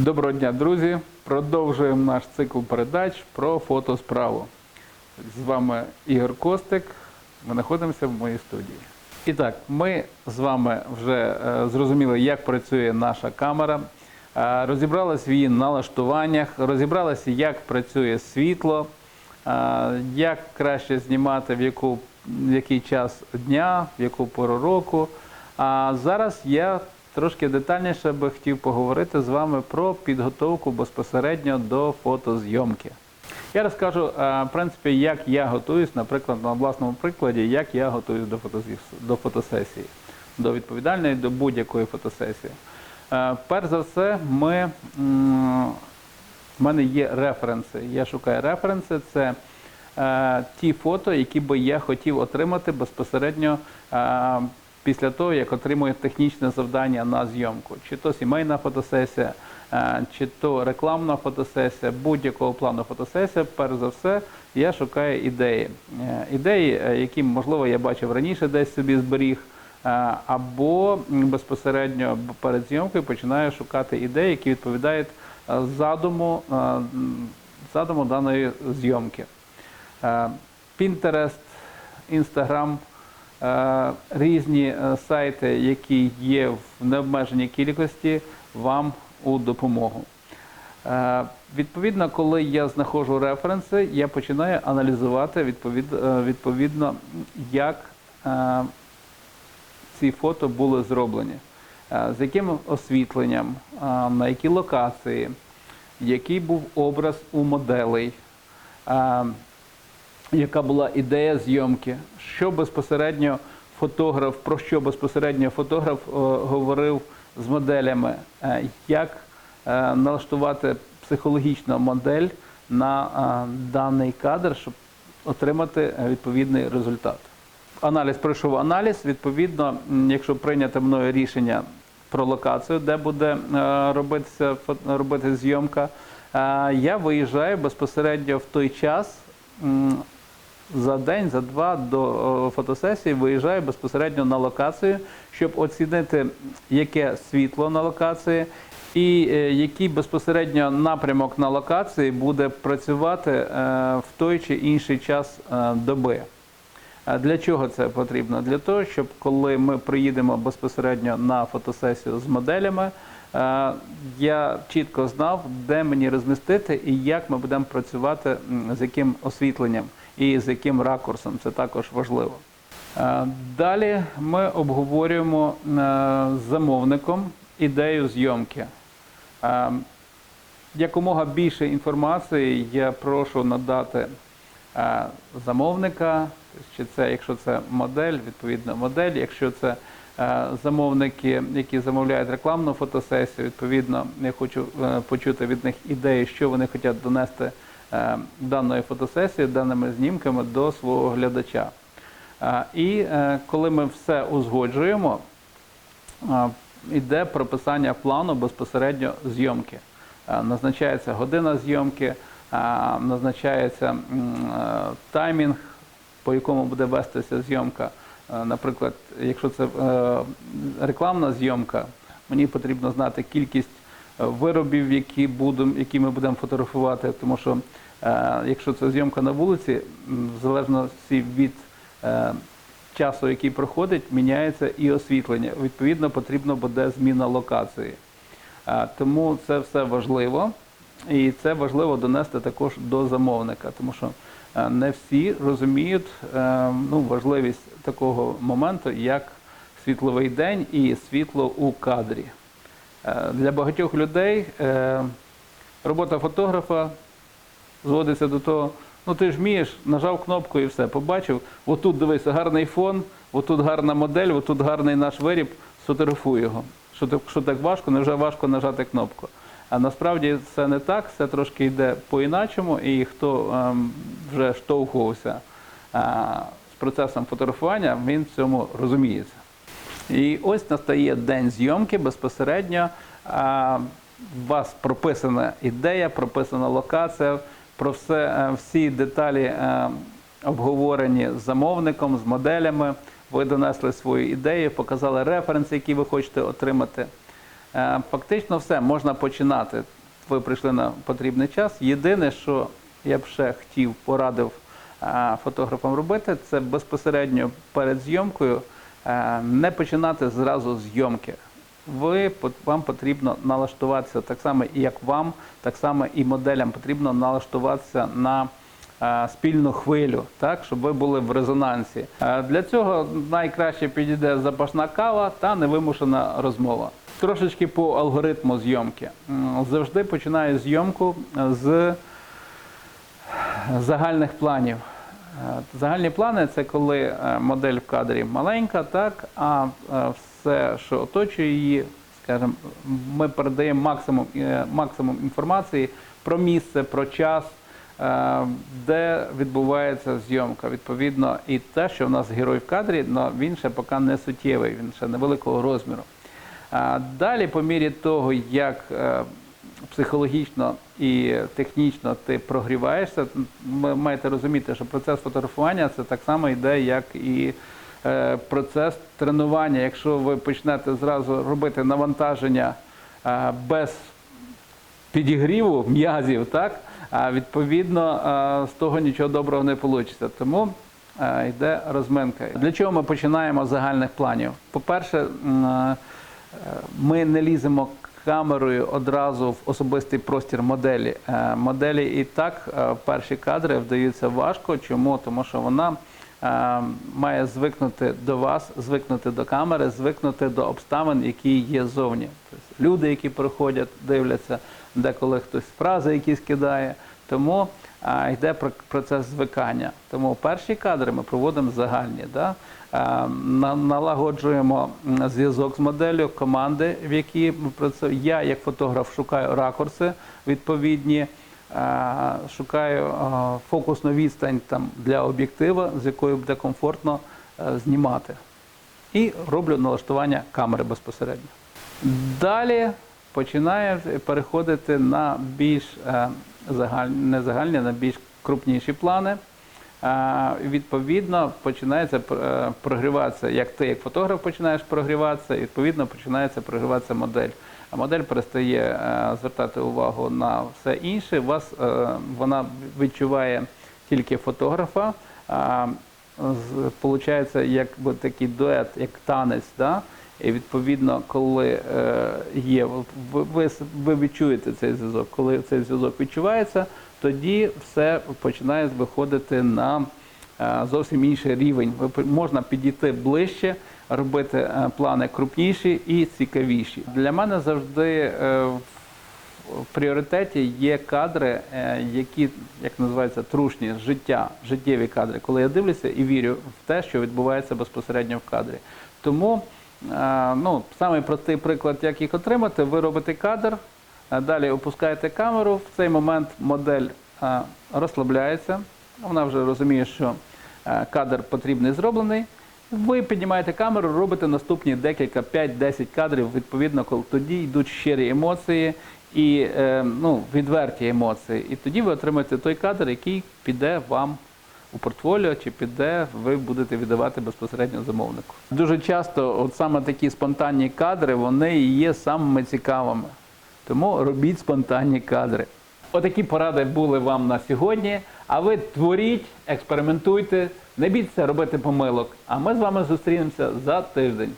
Доброго дня, друзі! Продовжуємо наш цикл передач про фотосправу. З вами Ігор Костик. Ми знаходимося в моїй студії. І так, ми з вами вже е, зрозуміли, як працює наша камера. е, Розібралися в її налаштуваннях, розібралися, як працює світло, е, як краще знімати, в, яку, в який час дня, в яку пору року. А зараз я трошки детальніше би хотів поговорити з вами про підготовку безпосередньо до фотозйомки. Я розкажу, е, в принципі, як я готуюсь, наприклад, на власному прикладі, як я готуюсь до, до фотосесії, до відповідальної, до будь-якої фотосесії. Е, Перш за все, ми, в мене є референси. Я шукаю референси. Це е, ті фото, які би я хотів отримати безпосередньо після того, як отримую технічне завдання на зйомку. Чи то сімейна фотосесія, е, чи то рекламна фотосесія, будь-якого плану фотосесія, перш за все, я шукаю ідеї. Е, Ідеї, е, які, можливо, я бачив раніше десь собі зберіг. Або безпосередньо перед зйомкою починаю шукати ідеї, які відповідають задуму, задуму даної зйомки. Instagram, е, різні е, сайти, які є в необмеженій кількості, вам у допомогу. Е, Відповідно, коли я знаходжу референси, я починаю аналізувати е, відповідно, як е, ці фото були зроблені, Е, з яким освітленням, е, на якій локації, який був образ у моделей, е, яка була ідея зйомки, що безпосередньо фотограф, про що безпосередньо фотограф е, говорив з моделями, е, як е, налаштувати психологічну модель на даний кадр, щоб отримати відповідний результат. Аналіз пройшов аналіз. Відповідно, якщо прийняти мною рішення про локацію, де буде робитися робити зйомка, я виїжджаю безпосередньо в той час. За день, за два до е, фотосесії виїжджаю безпосередньо на локацію, щоб оцінити, яке світло на локації, і е, який безпосередньо напрямок на локації буде працювати е, в той чи інший час доби. Для чого це потрібно? Для того, щоб коли ми приїдемо безпосередньо на фотосесію з моделями, я чітко знав, де мені розмістити і як ми будемо працювати, з яким освітленням і з яким ракурсом. Це також важливо. Е, Далі ми обговорюємо е, з замовником ідею зйомки. Е, Якомога більше інформації я прошу надати замовника, чи це, якщо це модель, відповідно модель, якщо це замовники, які замовляють рекламну фотосесію, відповідно, я хочу почути від них ідеї, що вони хочуть донести даної фотосесії, даними знімками до свого глядача. Е, І е, коли ми все узгоджуємо, е, йде прописання плану безпосередньо зйомки. Е, Назначається година зйомки, е, назначається е, таймінг, по якому буде вестися зйомка. Е, Наприклад, якщо це е, рекламна зйомка, мені потрібно знати кількість е, виробів, які, будем, які ми будемо фотографувати, тому що е, якщо це зйомка на вулиці, в залежності від е, часу, який проходить, міняється і освітлення. Відповідно, потрібно буде зміна локації. А, Тому це все важливо, і це важливо донести також до замовника, тому що е, не всі розуміють е, ну, важливість такого моменту, як світловий день і світло у кадрі. Е, Для багатьох людей е, робота фотографа зводиться до того, ну ти ж вмієш, нажав кнопку і все, побачив, отут дивися, гарний фон, отут гарна модель, отут гарний наш виріб, сфотографуй його. Що так, що так важко, невже важко нажати кнопку. А насправді це не так, це трошки йде по-іначому, і хто ем, вже штовхувався е, з процесом фотографування, він в цьому розуміється. І ось настає день зйомки безпосередньо. У вас прописана ідея, прописана локація, про все, е, всі деталі е, обговорені з замовником, з моделями. Ви донесли свої ідеї, показали референси, які ви хочете отримати. Е, Фактично все можна починати. Ви прийшли на потрібний час. Єдине, що я б ще хотів, порадив фотографам робити, це безпосередньо перед зйомкою не починати зразу зйомки. Ви вам потрібно налаштуватися так само, як вам, так само і моделям потрібно налаштуватися на е, спільну хвилю, так щоб ви були в резонансі. Е, Для цього найкраще підійде запашна кава та невимушена розмова. Трошечки по алгоритму зйомки. Завжди починаю зйомку з загальних планів. Е, Загальні плани це коли е, модель в кадрі маленька, так, а е, все, що оточує її, скажімо, ми передаємо максимум, максимум інформації про місце, про час, де відбувається зйомка. Відповідно, і те, що в нас герой в кадрі, але він ще поки не суттєвий, він ще невеликого розміру. Далі, по мірі того, як психологічно і технічно ти прогріваєшся, ви маєте розуміти, що процес фотографування це так само йде, як і е, процес тренування. Якщо ви почнете зразу робити навантаження е, без підігріву м'язів, так а відповідно е, з того нічого доброго не вийде. Тому йде розминка. Для чого ми починаємо з загальних планів? По-перше, е, ми не ліземо камерою одразу в особистий простір моделі. Е, Моделі і так е, перші кадри вдаються важко. Чому? Тому що вона е, має звикнути до вас, звикнути до камери, звикнути до обставин, які є зовні. Тобто люди, які приходять, дивляться, деколи хтось фрази якісь кидає. Тому а, йде процес звикання. Тому перші кадри ми проводимо загальні. Да? А, на- налагоджуємо зв'язок з моделлю, команди, в якій ми працюємо. Я, як фотограф, шукаю ракурси відповідні, шукаю фокусну відстань там, для об'єктива, з якою буде комфортно е, знімати. І роблю налаштування камери безпосередньо. Далі починає переходити на більш е, загальні, не загальні, на більш крупніші плани. Відповідно, починається е, прогріватися, як ти, як фотограф, починаєш прогріватися, відповідно починається прогріватися модель. А модель перестає е, звертати увагу на все інше. Вас е, вона відчуває тільки фотографа. А, Получається, якби такий дует, як танець, да? І відповідно, коли е, є, ви, ви, відчуєте цей зв'язок. Коли цей зв'язок відчувається, тоді все починає виходити на е, зовсім інший рівень. Ви можна підійти ближче, робити е, плани крупніші і цікавіші. Для мене завжди в пріоритеті є кадри, які, як називається, трушні життя, життєві кадри, коли я дивлюся і вірю в те, що відбувається безпосередньо в кадрі. Тому ну, самий простий приклад, як їх отримати, ви робите кадр, е, далі опускаєте камеру, в цей момент модель е, розслабляється, вона вже розуміє, що е, кадр потрібний зроблений. Ви піднімаєте камеру, робите наступні декілька, 5-10 кадрів, відповідно, коли тоді йдуть щирі емоції і е, ну, відверті емоції. І тоді ви отримаєте той кадр, який піде вам у портфоліо, чи піде, ви будете віддавати безпосередньо замовнику. Дуже часто, от саме такі спонтанні кадри, вони і є самими цікавими. Тому робіть спонтанні кадри. Отакі поради були вам на сьогодні. А ви творіть, експериментуйте, не бійтеся робити помилок. А ми з вами зустрінемося за тиждень.